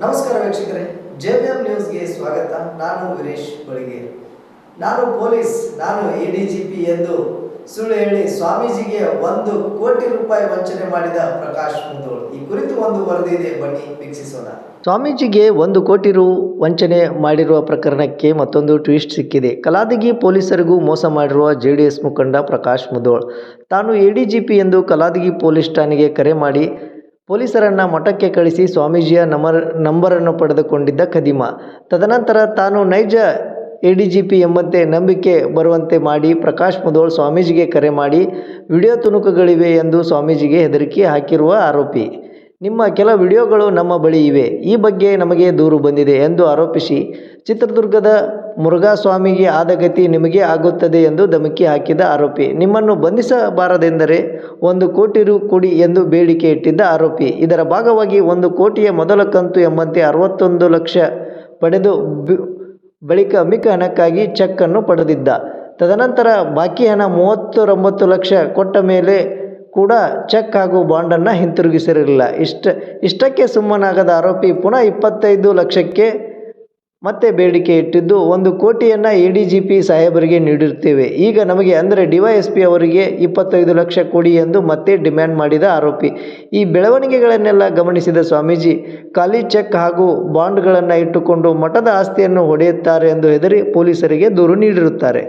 ನಮಸ್ಕಾರ ವೀಕ್ಷಕರೇ ಜೆಬಿಎಂ ನ್ಯೂಸ್ಗೆ ಸ್ವಾಗತ. ನಾನು ವಿರೇಶ್ ಬಳಿಗೆ. ನಾನು ಪೊಲೀಸ್, ನಾನು ಎಡಿಜಿಪಿ ಎಂದು ಸುಳ್ಳು ಹೇಳಿ ಸ್ವಾಮೀಜಿಗೆ ಒಂದು ಕೋಟಿ ರೂಪಾಯಿ ವಂಚನೆ ಮಾಡಿದ ಪ್ರಕಾಶ್ ಮುಂದೋಳ್ ಈ ಕುರಿತು ಒಂದು ವರದಿ ಇದೆ, ಬನ್ನಿ ವೀಕ್ಷಿಸೋಣ. ಸ್ವಾಮೀಜಿಗೆ ಒಂದು ಕೋಟಿ ರು ವಂಚನೆ ಮಾಡಿರುವ ಪ್ರಕರಣಕ್ಕೆ ಮತ್ತೊಂದು ಟ್ವಿಸ್ಟ್ ಸಿಕ್ಕಿದೆ. ಕಲಾದಿಗಿ ಪೊಲೀಸರಿಗೂ ಮೋಸ ಮಾಡಿರುವ ಜೆ ಡಿ ಮುಖಂಡ ಪ್ರಕಾಶ್ ಮುದೋಳ್. ತಾನು ಎಡಿಜಿಪಿ ಎಂದು ಕಲಾದಿಗಿ ಪೊಲೀಸ್ ಠಾಣೆಗೆ ಕರೆ ಮಾಡಿ ಪೊಲೀಸರನ್ನ ಮಠಕ್ಕೆ ಕಳಿಸಿ ಸ್ವಾಮೀಜಿಯ ನಂಬರ್ ನಂಬರನ್ನು ಪಡೆದುಕೊಂಡಿದ್ದ ಖದೀಮ. ತದನಂತರ ತಾನು ನೈಜ ಎ ಡಿ ಜಿ ಪಿ ಎಂಬಂತೆ ನಂಬಿಕೆ ಬರುವಂತೆ ಮಾಡಿ ಪ್ರಕಾಶ್ ಮುದೋಳ್ ಸ್ವಾಮೀಜಿಗೆ ಕರೆ ಮಾಡಿ, ವಿಡಿಯೋ ತುಣುಕುಗಳಿವೆ ಎಂದು ಸ್ವಾಮೀಜಿಗೆ ಹೆದರಿಕೆ ಹಾಕಿರುವ ಆರೋಪಿ. ನಿಮ್ಮ ಕೆಲ ವಿಡಿಯೋಗಳು ನಮ್ಮ ಬಳಿ ಇವೆ. ಈ ಬಗ್ಗೆ ನಮಗೆ ದೂರು ಬಂದಿದೆ ಎಂದು ಆರೋಪಿಸಿ ಚಿತ್ರದುರ್ಗದ ಮುರುಘಾಸ್ವಾಮಿಗೆ ಆದ ಗತಿ ನಿಮಗೆ ಆಗುತ್ತದೆ ಎಂದು ಧಮಕಿ ಹಾಕಿದ ಆರೋಪಿ. ನಿಮ್ಮನ್ನು ಬಂಧಿಸಬಾರದೆಂದರೆ ಒಂದು ಕೋಟಿ ರು ಕೊಡಿ ಎಂದು ಬೇಡಿಕೆ ಇಟ್ಟಿದ್ದ ಆರೋಪಿ. ಇದರ ಭಾಗವಾಗಿ ಒಂದು ಕೋಟಿಯ ಮೊದಲ ಕಂತು ಎಂಬಂತೆ ಅರವತ್ತೊಂದು ಲಕ್ಷ ಪಡೆದು ಬಳಿಕ ಮಿಕ್ಕ ಹಣಕ್ಕಾಗಿ ಚೆಕ್ ಅನ್ನು ಪಡೆದಿದ್ದ. ತದನಂತರ ಬಾಕಿ ಹಣ ಮೂವತ್ತರೊಂಬತ್ತು ಲಕ್ಷ ಕೊಟ್ಟ ಮೇಲೆ ಕೂಡ ಚೆಕ್ ಹಾಗೂ ಬಾಂಡನ್ನು ಹಿಂತಿರುಗಿಸಿರಲಿಲ್ಲ. ಇಷ್ಟ, ಇಷ್ಟಕ್ಕೆ ಸುಮ್ಮನಾಗದ ಆರೋಪಿ ಪುನಃ ಇಪ್ಪತ್ತೈದು ಲಕ್ಷಕ್ಕೆ ಮತ್ತೆ ಬೇಡಿಕೆ ಇಟ್ಟಿದ್ದು, ಒಂದು ಕೋಟಿಯನ್ನು ಎ ಡಿ ಜಿ ಪಿ ಸಾಹೇಬರಿಗೆ ನೀಡಿರುತ್ತೇವೆ. ಈಗ ನಮಗೆ ಅಂದರೆ ಡಿವೈಎಸ್ಪಿ ಅವರಿಗೆ ಇಪ್ಪತ್ತೈದು ಲಕ್ಷ ಕೊಡಿ ಎಂದು ಮತ್ತೆ ಡಿಮ್ಯಾಂಡ್ ಮಾಡಿದ ಆರೋಪಿ. ಈ ಬೆಳವಣಿಗೆಗಳನ್ನೆಲ್ಲ ಗಮನಿಸಿದ ಸ್ವಾಮೀಜಿ, ಖಾಲಿ ಚೆಕ್ ಹಾಗೂ ಬಾಂಡ್ಗಳನ್ನು ಇಟ್ಟುಕೊಂಡು ಮಠದ ಆಸ್ತಿಯನ್ನು ಹೊಡೆಯುತ್ತಾರೆ ಎಂದು ಹೆದರಿ ಪೊಲೀಸರಿಗೆ ದೂರು ನೀಡಿರುತ್ತಾರೆ.